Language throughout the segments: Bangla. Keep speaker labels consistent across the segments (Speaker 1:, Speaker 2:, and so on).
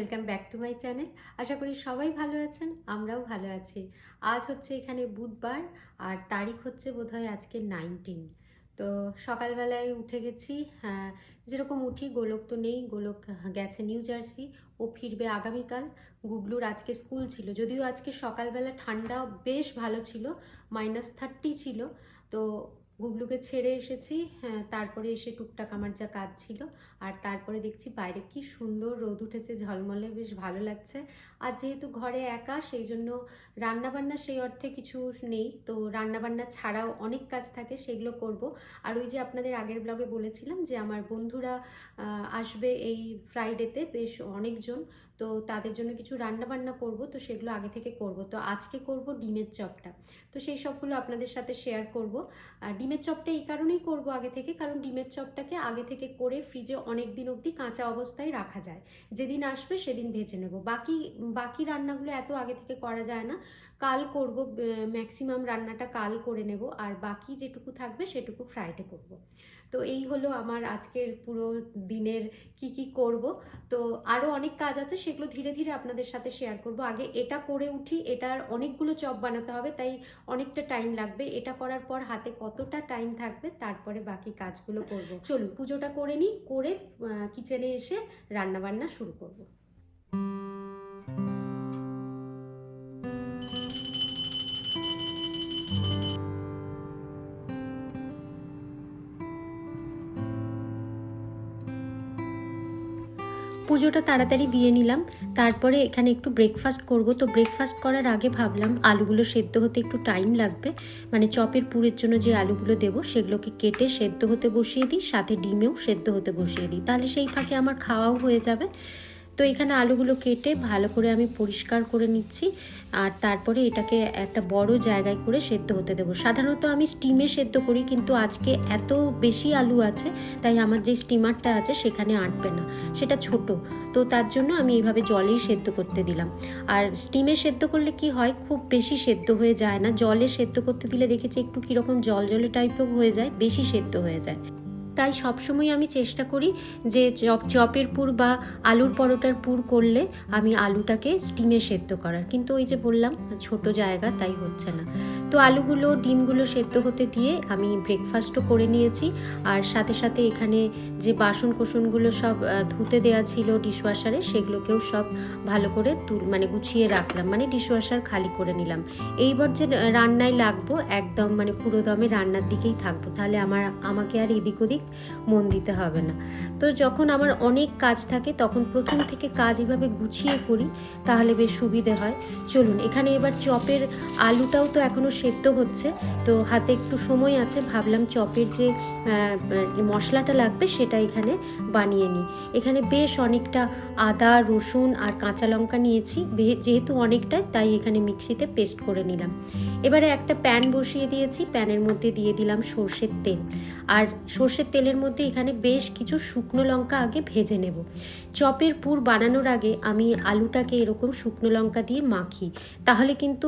Speaker 1: Welcome back to my channel আশা করি সবাই ভালো আছেন, আমরাও ভালো আছি। আজ হচ্ছে এখানে বুধবার, আর তারিখ হচ্ছে বোধহয় আজকে নাইনটিন তো সকালবেলায় উঠে গেছি হ্যাঁ যেরকম উঠি, গোলক তো নেই, গোলক গেছে নিউ জার্সি ও ফিরবে আগামীকাল। গুবলুর আজকে স্কুল ছিল, যদিও আজকে সকালবেলা ঠান্ডা বেশ ভালো ছিল মাইনাস থার্টি ছিল। তো গুবলুকে ছেড়ে এসেছি। হ্যাঁ তারপরে এসে টুকটাক আমার যা কাজ ছিল। আর তারপরে দেখছি বাইরে কি সুন্দর রোদ উঠেছে, ঝলমলে, বেশ ভালো লাগছে। আর যেহেতু ঘরে একা, সেই জন্য রান্নাবান্না সেই অর্থে কিছু নেই। তো রান্নাবান্না ছাড়াও অনেক কাজ থাকে, সেগুলো করব। আর ওই যে আপনাদের আগের ব্লগে বলেছিলাম যে আমার বন্ধুরা আসবে এই ফ্রাইডেতে বেশ অনেকজন। তো তাদের জন্য কিছু রান্না বান্না করব, তো সেগুলো আগে থেকে করব। তো আজকে করব ডিমের চপটা। তো সেই সবগুলো আপনাদের সাথে শেয়ার করব। আর ডিমের চপটা এই কারণেই করব আগে থেকে, কারণ ডিমের চপটাকে আগে থেকে করে ফ্রিজে অনেক দিন অবধি কাঁচা অবস্থায় রাখা যায়। যেদিন আসবে সেদিন ভেজে নেব। বাকি বাকি রান্নাগুলো এত আগে থেকে করা যায় না। কাল করব ম্যাক্সিমাম রান্নাটা কাল করে নেব আর বাকি যেটুকু থাকবে সেটুকু ফ্রাইডে করব। তো এই হলো আমার আজকের পুরো দিনের কি কি করব। তো আরও অনেক কাজ আছে সেগুলো ধীরে ধীরে আপনাদের সাথে শেয়ার করব। আগে এটা করে উঠি, এটার অনেকগুলো চপ বানাতে হবে, তাই অনেকটা টাইম লাগবে। এটা করার পর হাতে কতটা টাইম থাকবে তারপরে বাকি কাজগুলো করব। চলুন, পুজোটা করে নিই, করে কিচেনে এসে রান্না বান্না শুরু করব। পুজোটা তাড়াতাড়ি দিয়ে নিলাম। তারপরে এখানে একটু ব্রেকফাস্ট করব। তো ব্রেকফাস্ট করার আগে ভাবলাম আলুগুলো সেদ্ধ হতে একটু টাইম লাগবে। মানে চপের পুরের জন্য যে আলুগুলো দেব, সেগুলোকে কেটে সেদ্ধ হতে বসিয়ে দিই, সাথে ডিমেও সেদ্ধ হতে বসিয়ে দিই। তাহলে সেই ফাঁকে আমার খাওয়াও হয়ে যাবে। তো এখানে আলুগুলো কেটে ভালো করে আমি পরিষ্কার করে নিচ্ছি। আর তারপরে এটাকে একটা বড় জায়গায় করে সেদ্ধ হতে দেবো। সাধারণত আমি স্টিমে সেদ্ধ করি, কিন্তু আজকে এত বেশি আলু আছে, তাই আমার যে স্টিমারটা আছে সেখানে আঁটবে না। সেটা ছোট। তো তার জন্য আমি এইভাবে জলেই সেদ্ধ করতে দিলাম। আর স্টিমে সেদ্ধ করলে কি হয়, খুব বেশি সেদ্ধ হয়ে যায় না। জলে সেদ্ধ করতে দিলে দেখেছি একটু কীরকম জল জলে টাইপের হয়ে যায়, বেশি সেদ্ধ হয়ে যায়। তাই সবসময় আমি চেষ্টা করি যে চপ, চপের পুর বা আলুর পরোটার পুর করলে আমি আলুটাকে স্টিমে সেদ্ধ করার। কিন্তু ওই যে বললাম, ছোট জায়গা তাই হচ্ছে না। তো আলুগুলো, ডিমগুলো সেদ্ধ হতে দিয়ে আমি ব্রেকফাস্টও করে নিয়েছি। আর সাথে সাথে এখানে যে বাসন কোসনগুলো সব ধুতে দেওয়া ছিল ডিশওয়াশারে সেগুলোকেও সব ভালো করে তুল মানে গুছিয়ে রাখলাম। মানে ডিশওয়াশার খালি করে নিলাম। এইবার যে রান্নায় লাগবো, একদম মানে পুরো দমে রান্নার দিকেই থাকব। তাহলে আমার, আমাকে আর এদিক ওদিক মন দিতে হবে না। তো যখন আমার অনেক কাজ থাকে, তখন প্রথম থেকে কাজ এভাবে গুছিয়ে করি, তাহলে বেশ সুবিধে হয়। চলুন, এখানে এবার চপের আলুটাও তো এখনও সেদ্ধ হচ্ছে। তো হাতে একটু সময় আছে, ভাবলাম চপের যে মশলাটা লাগবে সেটা এখানে বানিয়ে নিই। এখানে বেশ অনেকটা আদা, রসুন আর কাঁচা লঙ্কা নিয়েছি যেহেতু অনেকটা, তাই এখানে মিক্সিতে পেস্ট করে নিলাম। এবারে একটা প্যান বসিয়ে দিয়েছি, প্যানের মধ্যে দিয়ে দিলাম সর্ষের তেল। আর সর্ষের তেলের মধ্যে এখানে বেশ কিছু শুকনো লঙ্কা আগে ভেজে নেব। চপের পুর বানানোর আগে আমি আলুটাকে এরকম শুকনো লঙ্কা দিয়ে মাখি। তাহলে কিন্তু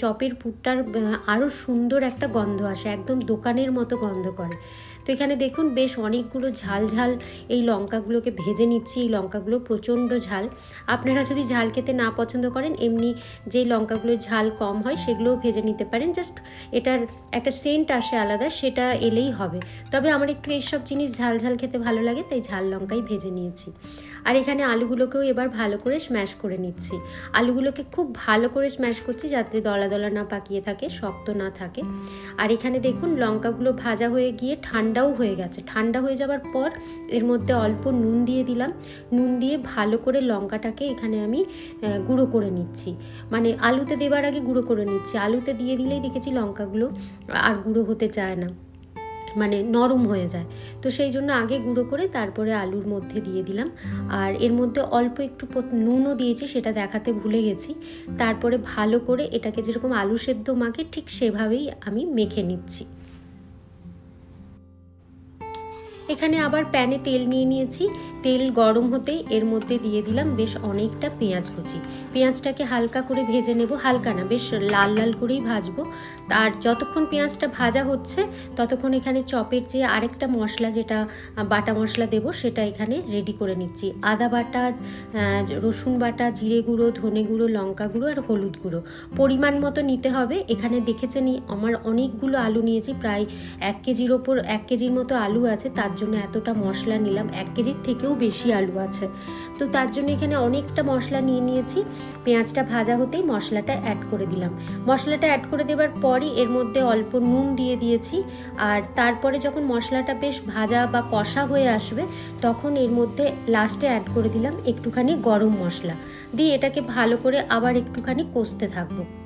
Speaker 1: চপের পুরটার আরও সুন্দর একটা গন্ধ আসে, একদম দোকানের মতো গন্ধ করে। তো এখানে দেখুন বেশ অনেকগুলো ঝাল ঝাল এই লঙ্কাগুলোকে ভেজে নিচ্ছি, এই লঙ্কাগুলো প্রচণ্ড ঝাল। আপনারা যদি ঝাল খেতে না পছন্দ করেন, এমনি যে লঙ্কাগুলো ঝাল কম হয় সেগুলোও ভেজে নিতে পারেন। জাস্ট এটার একটা সেন্ট আসে আলাদা, সেটা এলেই হবে। তবে আমার একটু এইসব জিনিস ঝাল ঝাল খেতে ভালো লাগে, তাই ঝাল লঙ্কাই ভেজে নিয়েছি। আর এখানে আলুগুলোকেও এবার ভালো করে স্ম্যাশ করে নিচ্ছি। আলুগুলোকে খুব ভালো করে স্ম্যাশ করছি যাতে দলা দলা না পাকিয়ে থাকে, শক্ত না থাকে। আর এখানে দেখুন লঙ্কাগুলো ভাজা হয়ে গিয়ে ঠান্ডাও হয়ে গেছে। ঠান্ডা হয়ে যাবার পর এর মধ্যে অল্প নুন দিয়ে দিলাম। নুন দিয়ে ভালো করে লঙ্কাটাকে এখানে আমি গুঁড়ো করে নিচ্ছি। মানে আলুতে দেবার আগে গুঁড়ো করে নিচ্ছি। আলুতে দিয়ে দিলেই দেখেছি লঙ্কাগুলো আর গুঁড়ো হতে চায় না। মানে নরম হয়ে যায়। তো সেই জন্য আগে গুঁড়ো করে তারপরে আলুর মধ্যে দিয়ে দিলাম। আর এর মধ্যে অল্প একটু নুনও দিয়েছি, সেটা দেখাতে ভুলে গেছি। তারপরে ভালো করে এটাকে যেরকম আলু সেদ্ধ মাখে ঠিক সেভাবেই আমি মেখে নিচ্ছি। এখানে আবার প্যানে তেল নিয়ে নিয়েছি। তেল গরম হতেই এর মধ্যে দিয়ে দিলাম বেশ অনেকটা পেঁয়াজ কুচি। পেঁয়াজটাকে হালকা করে ভেজে নেব। হালকা না, বেশ লাল লাল করেই ভাজবো। আর যতক্ষণ পেঁয়াজটা ভাজা হচ্ছে, ততক্ষণ এখানে চপের যে আরেকটা মশলা যেটা বাটা মশলা দেব, সেটা এখানে রেডি করে নিচ্ছি। আদা বাটা রসুন বাটা, জিরে গুঁড়ো, ধনে গুঁড়ো, লঙ্কা গুঁড়ো আর হলুদ গুঁড়ো। পরিমাণ মতো নিতে হবে। এখানে দেখেছেনই আমার অনেকগুলো আলু নিয়েছি। প্রায় এক কেজির ওপর, এক কেজির মতো আলু আছে। তার জন্য এতটা মশলা নিলাম। এক কেজির থেকেও বেশি আলু আছে। তো তার জন্য এখানে অনেকটা মশলা নিয়ে নিয়েছি। পেঁয়াজটা ভাজা হতেই মশলাটা অ্যাড করে দিলাম। মশলাটা অ্যাড করে দেওয়ার পরই এর মধ্যে অল্প নুন দিয়ে দিয়েছি। আর তারপরে যখন মশলাটা বেশ ভাজা বা কষা হয়ে আসবে, তখন এর মধ্যে লাস্টে অ্যাড করে দিলাম একটুখানি গরম মশলা। দিয়ে এটাকে ভালো করে আবার একটুখানি কষতে থাকব।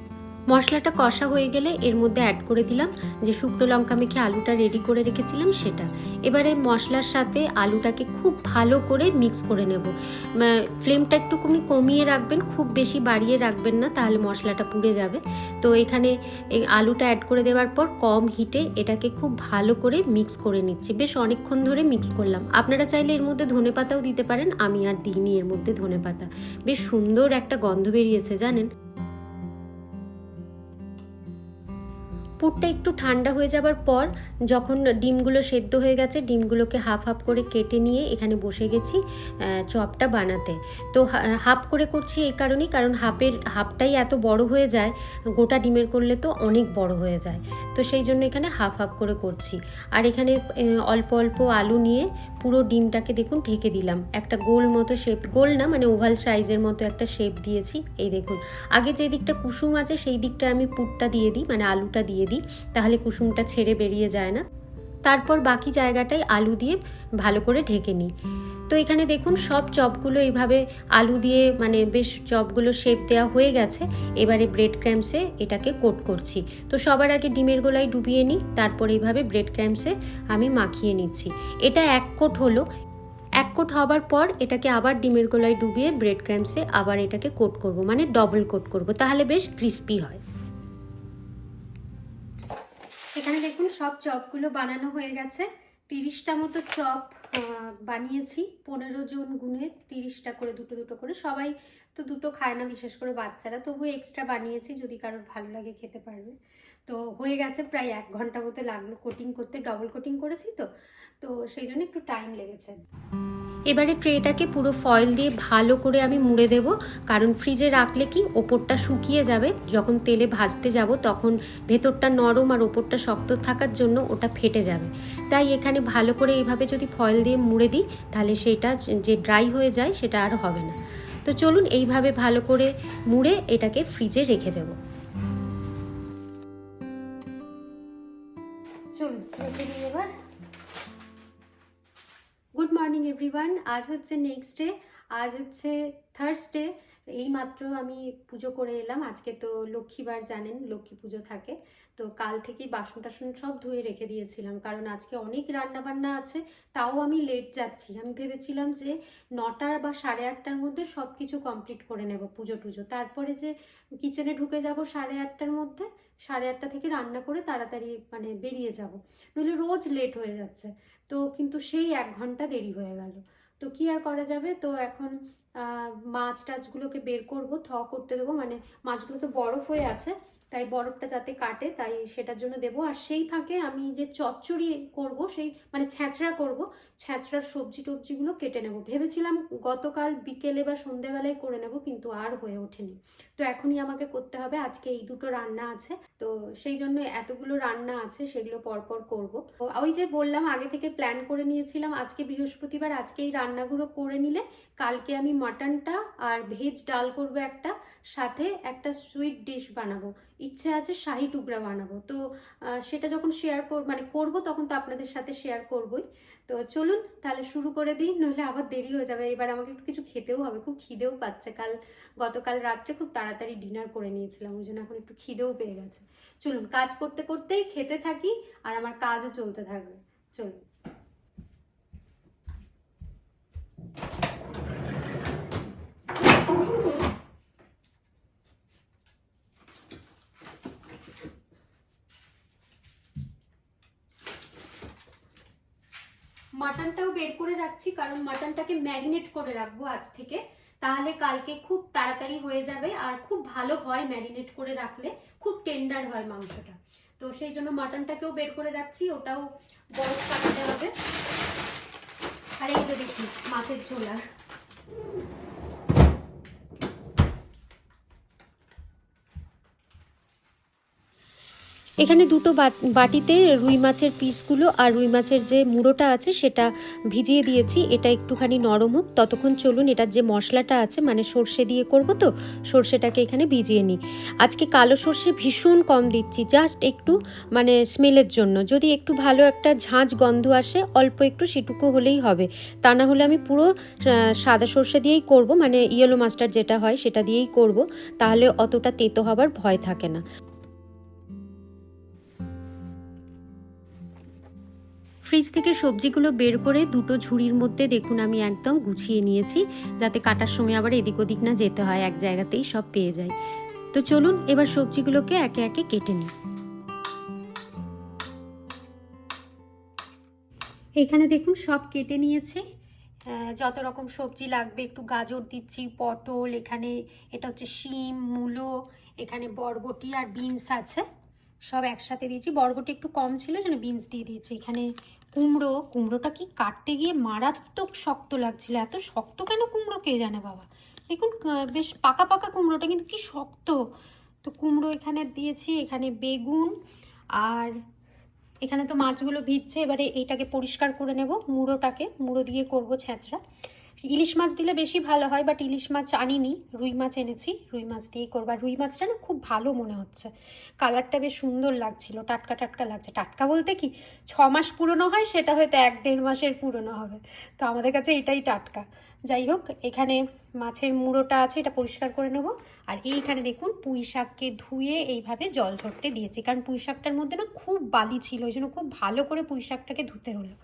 Speaker 1: মশলাটা কষা হয়ে গেলে এর মধ্যে অ্যাড করে দিলাম যে শুকনো লঙ্কা মেখে আলুটা রেডি করে রেখেছিলাম সেটা। এবারে মশলার সাথে আলুটাকে খুব ভালো করে মিক্স করে নেব। ফ্লেমটা একটুখানি কমিয়ে রাখবেন, খুব বেশি বাড়িয়ে রাখবেন না, তাহলে মশলাটা পুড়ে যাবে। তো এখানে আলুটা অ্যাড করে দেওয়ার পর কম হিটে এটাকে খুব ভালো করে মিক্স করে নিচ্ছি। বেশ অনেকক্ষণ ধরে মিক্স করলাম। আপনারা চাইলে এর মধ্যে ধনে পাতাও দিতে পারেন, আমি আর দিইনি এর মধ্যে ধনে পাতা। বেশ সুন্দর একটা গন্ধ বেরিয়েছে, জানেন? পুরটা একটু ঠান্ডা হয়ে যাবার পর যখন ডিমগুলো সেদ্ধ হয়ে গেছে, ডিমগুলোকে হাফ হাফ করে কেটে নিয়ে এখানে বসে গেছি চপটা বানাতে। তো হাফ করে করছি এই কারণেই, কারণ হাফের হাফটাই এত বড় হয়ে যায়, গোটা ডিমের করলে তো অনেক বড় হয়ে যায়। তো সেই জন্য এখানে হাফ হাফ করে করছি। আর এখানে অল্প অল্প আলু নিয়ে পুরো ডিমটাকে দেখুন ঢেকে দিলাম। একটা গোল মতো শেপ গোল না মানে ওভাল সাইজের মতো একটা শেপ দিয়েছি। এই দেখুন, আগে যে দিকটা কুসুম আছে, সেই দিকটা আমি পুরটা দিয়ে দিই মানে আলুটা দিয়ে দিই, তাহলে কুসুমটা ছেড়ে বেরিয়ে যায় না। তারপর বাকি জায়গাটায় আলু দিয়ে ভালো করে ঢেকে নিই। তো এখানে দেখুন, সব চপগুলো এইভাবে আলু দিয়ে মানে বেশ চপগুলো শেপ দেওয়া হয়ে গেছে। এবারে ব্রেড ক্র্যাম্পসে এটাকে কোট করছি। তো সবার আগে ডিমের গোলায় ডুবিয়ে নিই, তারপর এইভাবে ব্রেড ক্র্যাম্পসে আমি মাখিয়ে নিচ্ছি। এটা এক কোট হলো। এক কোট হবার পর এটাকে আবার ডিমের গোলায় ডুবিয়ে ব্রেড ক্র্যাম্পসে আবার এটাকে কোট করব মানে ডবল কোট করব, তাহলে বেশ ক্রিস্পি হয়। এখানে দেখুন সব চপগুলো বানানো হয়ে গেছে। তিরিশটা মতো চপ বানিয়েছি। পনেরো জন গুনে তিরিশটা করে, দুটো দুটো করে। সবাই তো দুটো খায় না, বিশেষ করে বাচ্চারা। তবু এক্সট্রা বানিয়েছি, যদি কারোর ভালো লাগে খেতে পারবে। তো হয়ে গেছে প্রায় এক ঘণ্টা মতো লাগল কোটিং করতে। ডবল কোটিং করেছি তো। তো সেই জন্য একটু টাইম লেগেছে। এবারে ট্রেটাকে পুরো ফয়েল দিয়ে ভালো করে আমি মুড়ে দেব। কারণ ফ্রিজে রাখলে কি ওপরটা শুকিয়ে যাবে। যখন তেলে ভাজতে যাব তখন ভেতরটা নরম আর ওপরটা শক্ত থাকার জন্য ওটা ফেটে যাবে। তাই এখানে ভালো করে এইভাবে যদি ফয়েল দিয়ে মুড়ে দিই, তাহলে সেটা যে ড্রাই হয়ে যায় সেটা আর হবে না। তো চলুন এইভাবে ভালো করে মুড়ে এটাকে ফ্রিজে রেখে দেব। এভরিওয়ান আজ হচ্ছে নেক্সট ডে আজ হচ্ছে থার্সডে এই মাত্র আমি পুজো করে এলাম। আজকে তো লক্ষ্মীবার জানেন, লক্ষ্মী পুজো থাকে। তো কাল থেকেই বাসন টাসন সব ধুয়ে রেখে দিয়েছিলাম। কারণ আজকে অনেক রান্না বান্না আছে, তাও আমি লেট যাচ্ছি। আমি ভেবেছিলাম যে নটার বা সাড়ে আটটার মধ্যে সব কিছু কমপ্লিট করে নেব পুজো টুজো। তারপরে যে কিচেনে ঢুকে যাব সাড়ে আটটার মধ্যে, সাড়ে আটটা থেকে রান্না করে তাড়াতাড়ি মানে বেরিয়ে যাব। নইলে রোজ লেট হয়ে যাচ্ছে। তো কিন্তু সেই এক ঘণ্টা দেরি হয়ে গেল। তো কি আর করা যাবে? তো এখন মাছ টাছগুলোকে বের করব, থ করতে দেবো। মানে মাছগুলো তো বরফ হয়ে আছে, তাই বরফটা যাতে কাটে, তাই সেটার জন্য দেবো। আর সেই ফাঁকে আমি যে চচ্চড়ি করব, সেই মানে ছ্যাঁচড়া করব ছ্যাঁচড়ার সবজি টবজিগুলো কেটে নেব। ভেবেছিলাম গতকাল বিকেলে বা সন্ধেবেলায় করে নেব, কিন্তু আর হয়ে ওঠেনি। তো এখনই আমাকে করতে হবে। আজকে এই দুটো রান্না আছে। তো সেই জন্য এতগুলো রান্না আছে, সেগুলো পরপর করব। ওই যে বললাম, আগে থেকে প্ল্যান করে নিয়েছিলাম, আজকে বৃহস্পতিবার, আজকে এই রান্নাগুলো করে নিলে কালকে আমি মাটনটা আর ভেজ ডাল করব একটা, সাথে একটা সুইট ডিশ বানাবো। ইচ্ছে আছে শাহি টুকরা বানাবো। তো সেটা যখন শেয়ার কর মানে করব তখন তো আপনাদের সাথে শেয়ার করবই। তো চলুন তাহলে শুরু করে দিই, নইলে আবার দেরি হয়ে যাবে। এবার আমাকে একটু কিছু খেতেও হবে, খুব খিদেও পাচ্ছে। কাল, গতকাল রাত্রে খুব তাড়াতাড়ি ডিনার করে নিয়েছিলাম, ওই জন্য এখন একটু খিদেও পেয়ে গেছে। চলুন, কাজ করতে করতেই খেতে থাকি, আর আমার কাজও চলতে থাকবে। চলুন। মাটনটাও বের করে রাখছি, কারণ মাটনটাকে ম্যারিনেট করে রাখব আজ থেকে। তাহলে কালকে খুব তাড়াতাড়ি হয়ে যাবে, আর খুব ভালো হয় ম্যারিনেট করে রাখলে, খুব টেন্ডার হয় মাংসটা। তো সেই জন্য মাটনটাকেও বের করে রাখছি, ওটাও বরফ কাটাতে হবে। আর এই যে দেখি মাছের ঝোলা। এখানে দুটো বাটিতে রুই মাছের পিসগুলো আর রুই মাছের যে মুড়োটা আছে সেটা ভিজিয়ে দিয়েছি। এটা একটুখানি নরম হোক। ততক্ষণ চলুন, এটার যে মশলাটা আছে মানে সর্ষে দিয়ে করব তো, সর্ষেটাকে এখানে ভিজিয়ে নিই। আজকে কালো সর্ষে ভীষণ কম দিচ্ছি, জাস্ট একটু মানে স্মেলের জন্য। যদি একটু ভালো একটা ঝাঁঝ গন্ধ আসে, অল্প একটু সেটুকু হলেই হবে। তা না হলে আমি পুরো সাদা সর্ষে দিয়েই করব মানে ইয়েলো মাস্টার যেটা হয় সেটা দিয়েই করব। তাহলে অতটা তেতো হবার ভয় থাকে না। ফ্রিজ থেকে সবজিগুলো বের করে দুটো ঝুড়ির মধ্যে দেখুন আমি একদম গুছিয়ে নিয়েছি, যাতে কাটার সময় আবার এদিক ওদিক না যেতে হয়, এক জায়গাতেই সব পেয়ে যায়। তো চলুন এবার সবজিগুলোকে একে একে কেটে নিই। এখানে দেখুন সব কেটে নিয়েছে। যত রকম সবজি লাগবে, একটু গাজর দিচ্ছি, পটল, এখানে এটা হচ্ছে শিম, মূলো, এখানে বরবটি আর বিনস আছে। সব একসাথে দিয়েছি। বরবটি একটু কম ছিল যেন বিনস দিয়ে দিয়েছি। এখানে কুমড়ো, কুমড়োটা কি কাটতে গিয়ে মারাত্মক শক্ত লাগছিল? এত শক্ত কেন কুমড়ো? কে জানে বাবা? দেখুন বেশ পাকা পাকা কুমড়োটা, কিন্তু কি শক্ত! তো কুমড়ো এখানে দিয়েছি, এখানে বেগুন, আর এখানে তো মাছগুলো ভিজছে, এবারে এইটাকে পরিষ্কার করে নেব, মুড়োটাকে, মুড়ো দিয়ে করব ছ্যাঁচড়া ইলিশ মাছ দিলে বেশি ভালো হয় বাট ইলিশ মাছ আনিনি, রুই মাছ এনেছি, রুই মাছ দিয়েই করব। আর রুই মাছটা না খুব ভালো মনে হচ্ছে। কালারটা বেশ সুন্দর লাগছিল, টাটকা টাটকা লাগছে। টাটকা বলতে কি, ছ মাস পুরনো হয়, সেটা হয়তো এক দেড় মাসের পুরনো হবে। তো আমাদের কাছে এটাই টাটকা। যাই হোক, এখানে মাছের মুড়োটা আছে, এটা পরিষ্কার করে নেব। আর এইখানে দেখুন, পুঁই শাককে ধুয়ে এইভাবে জল ঝরতে দিয়েছি। কারণ পুঁই শাকটার মধ্যে না খুব বালি ছিল, ওই জন্য খুব ভালো করে পুঁই শাকটাকে ধুতে হলো।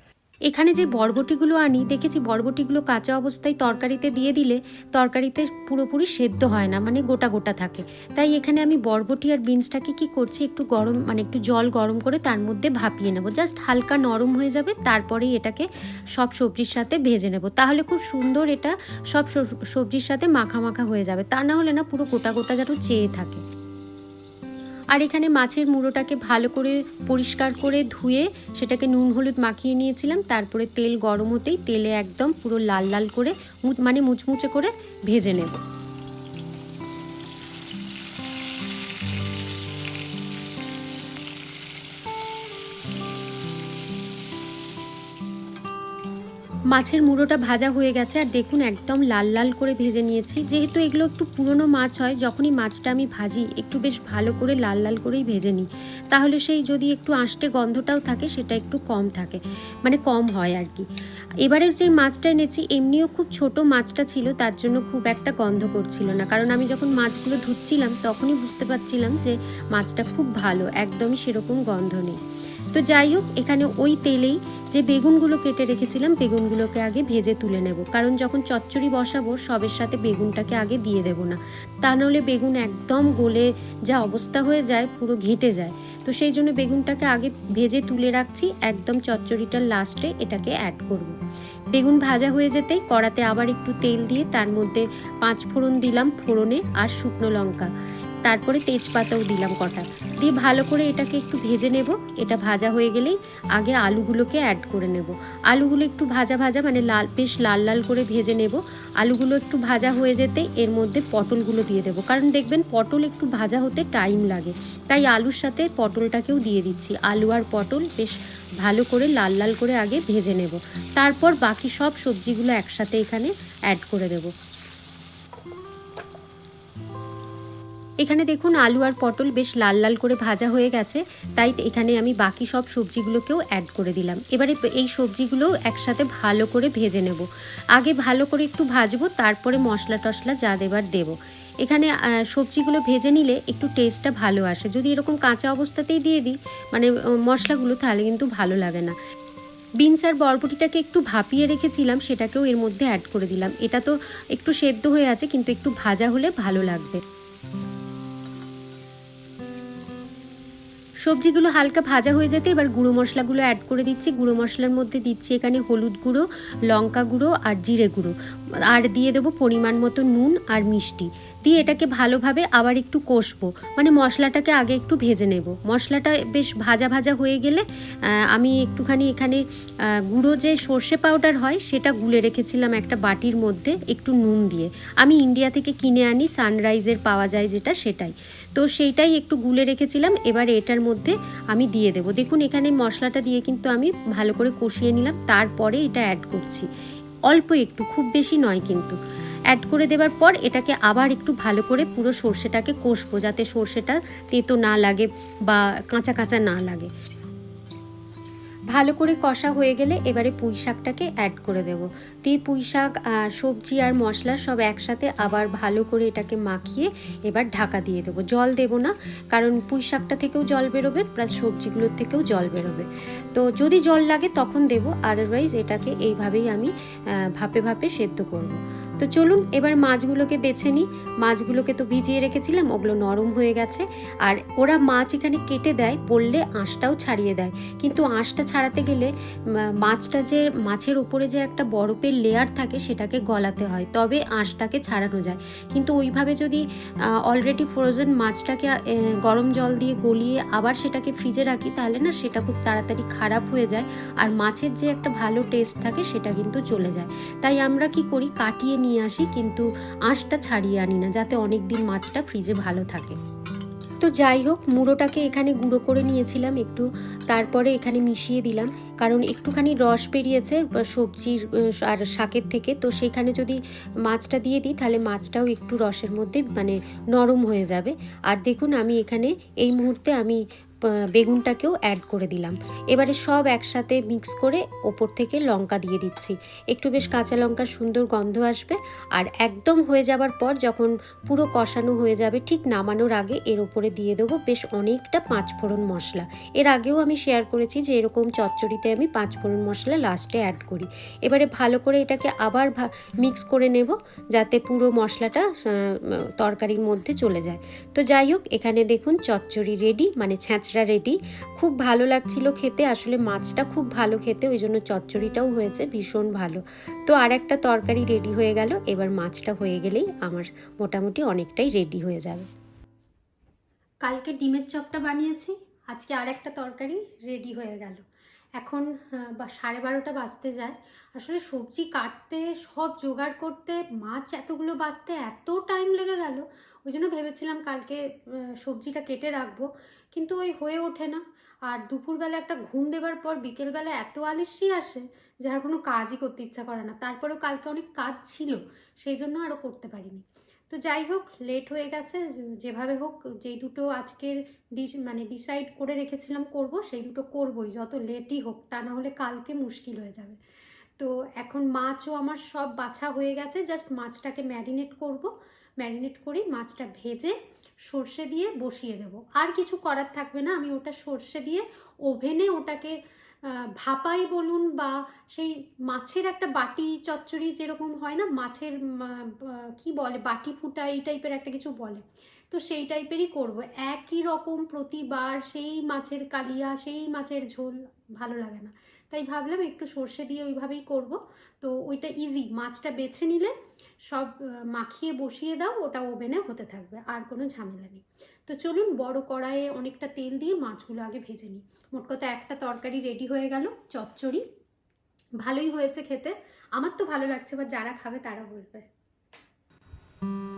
Speaker 1: এখানে যে বরবটিগুলো আনি, দেখেছি বরবটিগুলো কাঁচা অবস্থায় তরকারিতে দিয়ে দিলে তরকারিতে পুরোপুরি সেদ্ধ হয় না মানে গোটা গোটা থাকে। তাই এখানে আমি বরবটি আর বিনসটাকে কি করছি, একটু গরম মানে একটু জল গরম করে তার মধ্যে ভাপিয়ে নেব। জাস্ট হালকা নরম হয়ে যাবে, তারপরেই এটাকে সব সবজির সাথে ভেজে নেব। তাহলে খুব সুন্দর এটা সব সব- সবজির সাথে মাখা মাখা হয়ে যাবে। তা না হলে না পুরো গোটা গোটা যেন চেয়ে থাকে। আর এখানে মাছের মুড়োটাকে ভালো করে পরিষ্কার করে ধুয়ে সেটাকে নুন হলুদ মাখিয়ে নিয়েছিলাম। তারপরে তেল গরম হতেই তেলে একদম পুরো লাল লাল করে মানে মুচমুচে করে ভেজে নেব। মাছের মুড়োটা ভাজা হয়ে গেছে আর দেখুন একদম লাল লাল করে ভেজে নিয়েছি। যেহেতু এগুলো একটু পুরনো মাছ হয়, যখনই মাছটা আমি ভাজি, একটু বেশ ভালো করে লাল লাল করেই ভেজে নিই। তাহলে সেই যদি একটু আঁশটে গন্ধটাও থাকে, সেটা একটু কম থাকে মানে কম হয় আর কি। এবারের যে মাছটা এনেছি, এমনিও খুব ছোট মাছটা ছিল, তার জন্য খুব একটা গন্ধ করছিল না। কারণ আমি যখন মাছগুলো ধুচ্ছিলাম, তখনই বুঝতে পারছিলাম যে মাছটা খুব ভালো, একদমই সেরকম গন্ধ নেই। তো যাই হোক, এখানে ওই তেলেই যে বেগুনগুলো কেটে রেখেছিলাম, বেগুনগুলোকে আগে ভেজে তুলে নেব। কারণ যখন চচ্চড়ি বসাবো, সবের সাথে বেগুনটাকে আগে দিয়ে দেব না। তা নাহলে বেগুন একদম গলে যা অবস্থা হয়ে যায়, পুরো ঘেঁটে যায়। তো সেই জন্য বেগুনটাকে আগে ভেজে তুলে রাখছি, একদম চচ্চড়িটার লাস্টে এটাকে অ্যাড করব। বেগুন ভাজা হয়ে যেতেই কড়াতে আবার একটু তেল দিয়ে তার মধ্যে পাঁচ ফোড়ন দিলাম ফোড়নে আর শুকনো লঙ্কা। তারপরে তেজপাতাও দিলাম কটা। দিয়ে ভালো করে এটাকে একটু ভেজে নেব। এটা ভাজা হয়ে গেলেই আগে আলুগুলোকে অ্যাড করে নেব। আলুগুলো একটু ভাজা ভাজা মানে লাল, বেশ লাল লাল করে ভেজে নেব। আলুগুলো একটু ভাজা হয়ে যেতে এর মধ্যে পটলগুলো দিয়ে দেবো। কারণ দেখবেন পটল একটু ভাজা হতে টাইম লাগে। তাই আলুর সাথে পটলটাকেও দিয়ে দিচ্ছি। আলু আর পটল বেশ ভালো করে লাল লাল করে আগে ভেজে নেব। তারপর বাকি সব সবজিগুলো একসাথে এখানে অ্যাড করে দেবো। এখানে দেখুন আলু আর পটল বেশ লাল লাল করে ভাজা হয়ে গেছে, তাই এখানে আমি বাকি সব সবজিগুলোকেও অ্যাড করে দিলাম। এবারে এই সবজিগুলো একসাথে ভালো করে ভেজে নেব। আগে ভালো করে একটু ভাজবো, তারপরে মশলা টশলা যা দেবার দেবো। এখানে সবজিগুলো ভেজে নিলে একটু টেস্টটা ভালো আসে। যদি এরকম কাঁচা অবস্থাতেই দিয়ে দিই মানে মশলাগুলো, তাহলে কিন্তু ভালো লাগে না। বিনস আর বরবটিটাকে একটু ভাপিয়ে রেখেছিলাম, সেটাকেও এর মধ্যে অ্যাড করে দিলাম। এটা তো একটু সেদ্ধ হয়ে আছে, কিন্তু একটু ভাজা হলে ভালো লাগবে। সবজিগুলো হালকা ভাজা হয়ে যেতে এবার গুঁড়ো মশলাগুলো অ্যাড করে দিচ্ছি। গুঁড়ো মশলার মধ্যে দিচ্ছি এখানে হলুদ গুঁড়ো, লঙ্কা গুঁড়ো আর জিরে গুঁড়ো। আর দিয়ে দেবো পরিমাণ মতো নুন আর মিষ্টি। দিয়ে এটাকে ভালোভাবে আবার একটু কষবো। মানে মশলাটাকে আগে একটু ভেজে নেব। মশলাটা বেশ ভাজা ভাজা হয়ে গেলে আমি একটুখানি এখানে গুঁড়ো যে সর্ষে পাউডার হয় সেটা গুলে রেখেছিলাম একটা বাটির মধ্যে একটু নুন দিয়ে। আমি ইন্ডিয়া থেকে কিনে আনি সানরাইজের পাওয়া যায় যেটা সেটাই। তো সেইটাই একটু গুলে রেখেছিলাম। এবার এটার মধ্যে আমি দিয়ে দেব। দেখুন, এখানে মশলাটা দিয়ে কিন্তু আমি ভালো করে কষিয়ে নিলাম। তারপরে এটা অ্যাড করছি। অল্প একটু, খুব বেশি নয় কিন্তু। অ্যাড করে দেওয়ার পর এটাকে আবার একটু ভালো করে পুরো সর্ষেটাকে কষবো, যাতে সর্ষেটা তেতো না লাগে বা কাঁচা কাঁচা না লাগে। ভালো করে কষা হয়ে গেলে এবারে পুঁই শাকটাকে অ্যাড করে দেবো। দিয়ে পুঁই শাক সবজি আর মশলা সব একসাথে আবার ভালো করে এটাকে মাখিয়ে এবার ঢাকা দিয়ে দেবো। জল দেবো না, কারণ পুঁই শাকটা থেকেও জল বেরোবে প্লাস সবজিগুলোর থেকেও জল বেরোবে। তো যদি জল লাগে তখন দেবো আদারওয়াইজ এটাকে এইভাবেই আমি ভাপে ভাপে সেদ্ধ করব। তো চলুন, এবার মাছগুলোকে বেছে নিই। মাছগুলোকে তো ভিজিয়ে রেখেছিলাম, ওগুলো নরম হয়ে গেছে। আর ওরা মাছ এখানে কেটে দেয় বললে আঁশটাও ছাড়িয়ে দেয়। কিন্তু আঁশটা ছাড়াতে গেলে মাছটা যে, মাছের উপরে যে একটা বরফের লেয়ার থাকে, সেটাকে গলাতে হয়। তবে আঁশটাকে ছাড়ানো যায়। কিন্তু ওইভাবে যদি অলরেডি ফ্রোজেন মাছটাকে গরম জল দিয়ে গলিয়ে আবার সেটাকে ফ্রিজে রাখি, তাহলে না সেটা খুব তাড়াতাড়ি খারাপ হয়ে যায়। আর মাছের যে একটা ভালো টেস্ট থাকে, সেটা কিন্তু চলে যায়। তাই আমরা কি করি, কাটিয়ে নিয়ে আসি, কিন্তু আঁশটা ছাড়িয়ে আনি না, যাতে অনেক দিন মাছটা ফ্রিজে ভালো থাকে। তো যাই হোক, মুড়োটাকে এখানে গুঁড়ো করে নিয়েছিলাম একটু, তারপরে এখানে মিশিয়ে দিলাম, কারণ একটুখানি রস বেরিয়েছে সবজির আর শাকের থেকে, তো সেখানে যদি মাছটা দিয়ে দিই, তাহলে মাছটাও একটু রসের মধ্যে মানে নরম হয়ে যাবে। আর দেখুন, আমি এখানে এই মুহূর্তে আমি বেগুনটাকেও অ্যাড করে দিলাম। এবারে সব একসাথে মিক্স করে ওপর থেকে লঙ্কা দিয়ে দিচ্ছি। একটু বেশ কাঁচা লঙ্কার সুন্দর গন্ধ আসবে আর একদম হয়ে যাবার পর যখন পুরো কষানো হয়ে যাবে, ঠিক নামানোর আগে এর ওপরে দিয়ে দেবো বেশ অনেকটা পাঁচফোড়ন মশলা। এর আগেও আমি শেয়ার করেছি যে এরকম চচ্চড়িতে আমি পাঁচফোড়ন মশলা লাস্টে অ্যাড করি। এবারে ভালো করে এটাকে আবার মিক্স করে নেব যাতে পুরো মশলাটা তরকারির মধ্যে চলে যায়। তো যাই হোক, এখানে দেখুন চচ্চড়ি রেডি মানে ছ্যাঁচড়া রেডি। খুব ভালো লাগছিল খেতে, আসলে মাছটা খুব ভালো খেতে, ওই জন্য চচ্চড়িটাও হয়েছে, ভীষণ ভালো। তো আর একটা তরকারি রেডি হয়ে গেল, এবার মাছটা হয়ে গেলেই আমার মোটামুটি অনেকটাই রেডি হয়ে যাবে। কালকে ডিমের চপটা বানিয়েছি, আজকে আর একটা তরকারি রেডি হয়ে গেল। এখন বা সাড়ে বারোটা বাজতে যায়। আসলে সবজি কাটতে, সব জোগাড় করতে, মাছ এতগুলো বাজতে এত টাইম লেগে গেল। ওই জন্য ভেবেছিলাম কালকে সবজিটা কেটে রাখব। কিন্তু ওই হয়ে ওঠে না। আর দুপুরবেলা একটা ঘুম দেবার পর বিকেলবেলা এত আলিসি আসে যে আর কোনো কাজই করতে ইচ্ছা করে না। তারপরেও কালকে অনেক কাজ ছিল, সেই জন্য আরও করতে পারিনি। তো যাই হোক লেট হয়ে গেছে, যেভাবে হোক, যেই দুটো আজকের মানে ডিসাইড করে রেখেছিলাম করব, সেই দুটো করবই, যত লেটই হোক, তা না হলে কালকে মুশকিল হয়ে যাবে। তো এখন মাছও আমার সব বাছা হয়ে গেছে জাস্ট মাছটাকে ম্যারিনেট করব ম্যারিনেট করে মাছটা ভেজে সর্ষে দিয়ে বসিয়ে দেবো। আর কিছু করার থাকবে না, আমি ওটা সর্ষে দিয়ে ওভেনে ওটাকে ভাপাই বলুন বা সেই মাছের একটা বাটি চচ্চড়ি যেরকম হয় না, মাছের কি বলে, বাটি ফুটা এই টাইপের একটা কিছু বলে। তো সেই টাইপেরই করব। একই রকম প্রতিবার সেই মাছের কালিয়া, সেই মাছের ঝোল ভালো লাগে না। তাই ভাবলাম একটু সর্ষে দিয়ে ওইভাবেই করব। তো ওইটা ইজি মাছটা বেছে নিলে সব মাখিয়ে বসিয়ে দাও, ওটা ওভেনে হতে থাকবে, আর কোনো ঝামেলা নেই। তো চলুন, বড় কড়াইয়ে অনেকটা তেল দিয়ে মাছগুলো আগে ভেজে নিই। মোট কথা একটা তরকারি রেডি হয়ে গেল, চচ্চড়ি। ভালোই হয়েছে খেতে। আমার তো ভালো লাগছে, বা যারা খাবে তারা বলবে।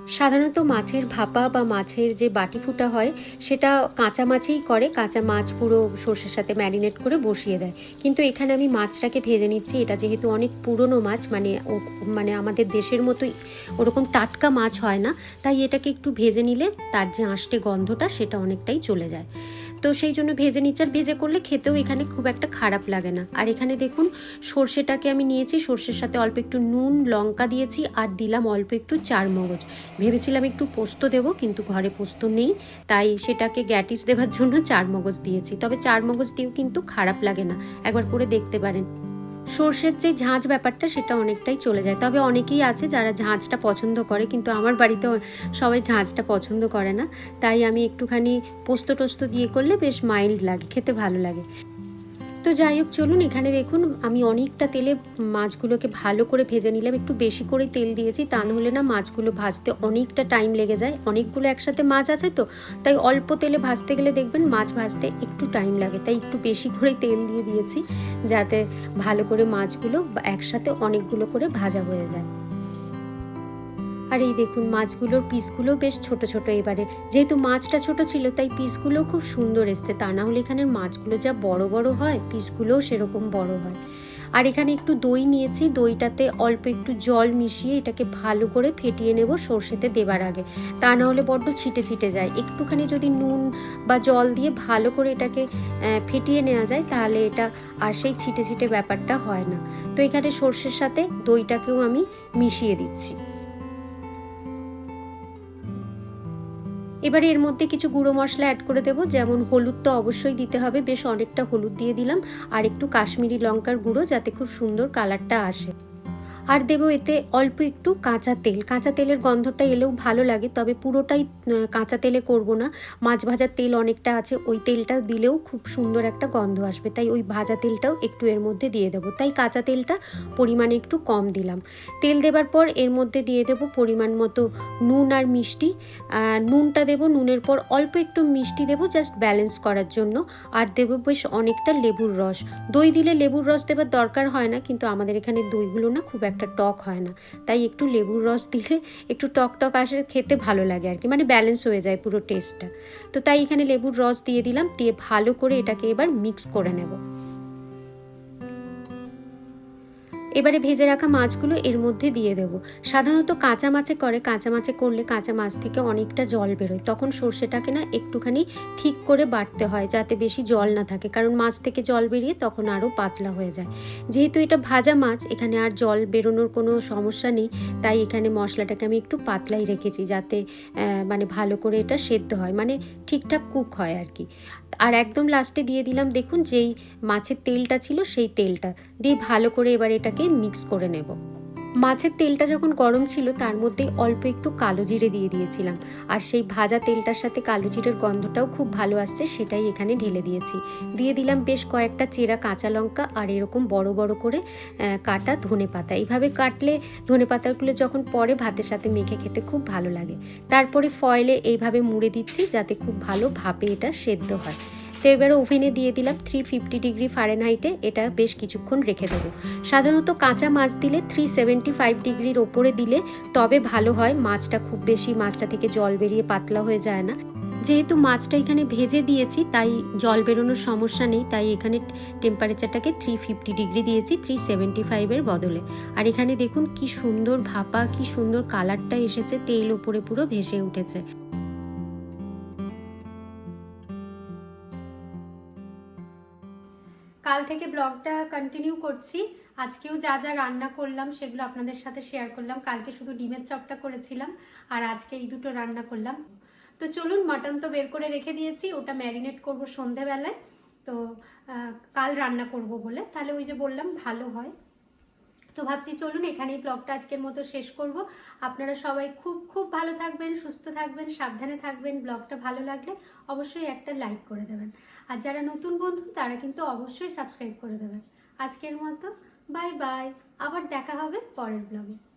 Speaker 1: সাধারণত মাছের ভাপা বা মাছের যে বাটি ফুটা হয়, সেটা কাঁচা মাছেই করে। কাঁচা মাছ পুরো সর্ষের সাথে ম্যারিনেট করে বসিয়ে দেয়। কিন্তু এখানে আমি মাছটাকে ভেজে নিচ্ছি। এটা যেহেতু অনেক পুরনো মাছ মানে মানে আমাদের দেশের মতোই ওরকম টাটকা মাছ হয় না। তাই এটাকে একটু ভেজে নিলে তার যে আঁশটে গন্ধটা, সেটা অনেকটাই চলে যায়। তো সেই জন্য ভেজে নিচ্ছে। আর ভেজে করলে খেতেও এখানে খুব একটা খারাপ লাগে না। আর এখানে দেখুন, সর্ষেটাকে আমি নিয়েছি। সর্ষের সাথে অল্প একটু নুন, লঙ্কা দিয়েছি আর দিলাম অল্প একটু চার মগজ ভেবেছিলাম একটু পোস্ত দেবো, কিন্তু ঘরে পোস্ত নেই। তাই সেটাকে গ্যাটিস দেওয়ার জন্য চার মগজ দিয়েছি। তবে চার মগজ দিয়েও কিন্তু খারাপ লাগে না। একবার করে দেখতে পারেন। সর্ষের যে ঝাঁঝ ব্যাপারটা সেটা অনেকটাই চলে যায়। তবে অনেকেই আছে যারা ঝাঁঝটা পছন্দ করে, কিন্তু আমার বাড়িতে সবাই ঝাঁঝটা পছন্দ করে না। তাই আমি একটুখানি পোস্ত টোস্ত দিয়ে করলে বেশ মাইল্ড লাগে, খেতে ভালো লাগে। তো যাই হোক, চলুন এখানে দেখুন, আমি অনেকটা তেলে মাছগুলোকে ভালো করে ভেজে নিলাম, একটু বেশি করে তেল দিয়েছি, তা নাহলে না মাছগুলো ভাজতে অনেকটা টাইম লেগে যায়। অনেকগুলো একসাথে মাছ আছে তো, তাই অল্প তেলে ভাজতে গেলে দেখবেন মাছ ভাজতে একটু টাইম লাগে, তাই একটু বেশি করে তেল দিয়ে দিয়েছি, যাতে ভালো করে মাছগুলো একসাথে অনেকগুলো করে ভাজা হয়ে যায়। আর এই দেখুন, মাছগুলোর পিসগুলো বেশ ছোট ছোট এবারে। যেহেতু মাছটা ছোট ছিল, তাই পিসগুলো খুব সুন্দর এসছে। তা না হলে এখানের মাছগুলো যা বড় বড় হয় পিসগুলোও সেরকম বড় হয়। আর এখানে একটু দই নিয়েছি। দইটাতে অল্প একটু জল মিশিয়ে এটাকে ভালো করে ফেটিয়ে নেব সর্ষেতে দেবার আগে। তা না হলে বড্ড ছিটে ছিটে যায়। একটুখানি যদি নুন বা জল দিয়ে ভালো করে এটাকে ফেটিয়ে নেওয়া যায়, তাহলে এটা আর সেই ছিটে ছিটে ব্যাপারটা হয় না। তো এখানে সর্ষের সাথে দইটাকেও আমি মিশিয়ে দিচ্ছি। এবারে এর মধ্যে কিছু গুঁড়ো মশলা অ্যাড করে দেবো। যেমন হলুদ তো অবশ্যই দিতে হবে। বেশ অনেকটা হলুদ দিয়ে দিলাম। আর একটু কাশ্মীরি লঙ্কার গুঁড়ো যাতে খুব সুন্দর কালারটা আসে। আর দেবো এতে অল্প একটু কাঁচা তেল। কাঁচা তেলের গন্ধটা এলেও ভালো লাগে, তবে পুরোটাই কাঁচা তেলে করব না। মাছ ভাজার তেল অনেকটা আছে, ওই তেলটা দিলেও খুব সুন্দর একটা গন্ধ আসবে। তাই ওই ভাজা তেলটাও একটু এর মধ্যে দিয়ে দেবো। তাই কাঁচা তেলটা পরিমাণে একটু কম দিলাম। তেল দেবার পর এর মধ্যে দিয়ে দেবো পরিমাণ মতো নুন আর মিষ্টি। নুনটা দেবো, নুনের পর অল্প একটু মিষ্টি দেবো জাস্ট ব্যালেন্স করার জন্য। আর দেবো বেশ অনেকটা লেবুর রস। দই দিলে লেবুর রস দেবার দরকার হয় না, কিন্তু আমাদের এখানে দইগুলো না খুব একটা টক হয় না। তাই একটু লেবুর রস দিলে একটু টক টক আসে, খেতে ভালো লাগে আর কি। মানে ব্যালেন্স হয়ে যায় পুরো টেস্টটা তো তাই এখানে লেবুর রস দিয়ে দিলাম, দিয়ে ভালো করে এটাকে এবার মিক্স করে নেব। এবারে ভেজে রাখা মাছগুলো এর মধ্যে দিয়ে দেব। সাধারণত কাঁচা মাছে করে, কাঁচা মাছে করলে কাঁচা মাছ থেকে অনেকটা জল বেরোয়। তখন সর্ষেটাকে না একটুখানি ঠিক করে বাটতে হয় যাতে বেশি জল না থাকে। কারণ মাছ থেকে জল বেরিয়ে তখন আরও পাতলা হয়ে যায়। যেহেতু এটা ভাজা মাছ, এখানে আর জল বেরোনোর কোনো সমস্যা নেই। তাই এখানে মশলাটাকে আমি একটু পাতলাই রেখেছি যাতে মানে ভালো করে এটা সেদ্ধ হয়। মানে ঠিকঠাক কুক হয় আর কি। আর একদম লাস্টে দিয়ে দিলাম, দেখুন যেই মাছের তেলটা ছিল সেই তেলটা। দিয়ে ভালো করে এবার এটাকে মিক্স করে নেব। মাছের তেলটা যখন গরম ছিল, তার মধ্যে অল্প একটু কালো জিরে দিয়ে দিয়েছিলাম। আর সেই ভাজা তেলটার সাথে কালো জিরের গন্ধটাও খুব ভালো আসছে, সেটাই এখানে ঢেলে দিয়েছি। দিয়ে দিলাম বেশ কয়েকটা চেরা কাঁচা লঙ্কা আর এরকম বড় বড় করে কাটা ধনে পাতা। এইভাবে কাটলে ধনে পাতাগুলো যখন পরে ভাতের সাথে মেখে খেতে খুব ভালো লাগে। তারপরে ফয়েলে এইভাবে মুড়ে দিচ্ছি, যাতে খুব ভালো ভাপে এটা সেদ্ধ হয়। তো এবারে ওভেনে দিয়ে দিলাম থ্রি ফিফটি ডিগ্রি ফারেনহাইটে এটা বেশ কিছুক্ষণ রেখে দেবো। সাধারণত কাঁচা মাছ দিলে থ্রি সেভেন্টি ফাইভ ডিগ্রির ওপরে দিলে তবে ভালো হয়, মাছটা খুব বেশি, মাছটা থেকে জল বেরিয়ে পাতলা হয়ে যায় না। যেহেতু মাছটা এখানে ভেজে দিয়েছি, তাই জল বেরোনোর সমস্যা নেই, তাই এখানে টেম্পারেচারটাকে থ্রি ফিফটি ডিগ্রি দিয়েছি থ্রি সেভেন্টি ফাইভের বদলে। আর এখানে দেখুন কি সুন্দর ভাপা, কি সুন্দর কালারটা এসেছে, তেল ওপরে পুরো ভেসে উঠেছে। কাল থেকে ব্লগটা কন্টিনিউ করছি। আজকেও যা যা রান্না করলাম সেগুলো আপনাদের সাথে শেয়ার করলাম। কালকে শুধু ডিমের চপটা করেছিলাম আর আজকে এই দুটো রান্না করলাম। তো চলুন মাটন তো বের করে রেখে দিয়েছি, ওটা ম্যারিনেট করব সন্ধেবেলায়। তো কাল রান্না করব বলে। তাহলে ওই যে বললাম, ভালো হয়। তো ভাবছি চলুন, এখানেই ব্লগটা আজকের মতো শেষ করব। আপনারা সবাই খুব খুব ভালো থাকবেন, সুস্থ থাকবেন, সাবধানে থাকবেন। ব্লগটা ভালো লাগলে অবশ্যই একটা লাইক করে দেবেন। আর যারা নতুন বন্ধু, তারা কিন্তু অবশ্যই সাবস্ক্রাইব করে দেবেন। আজকের মতো, বাই বাই। আবার দেখা হবে পরের ব্লগে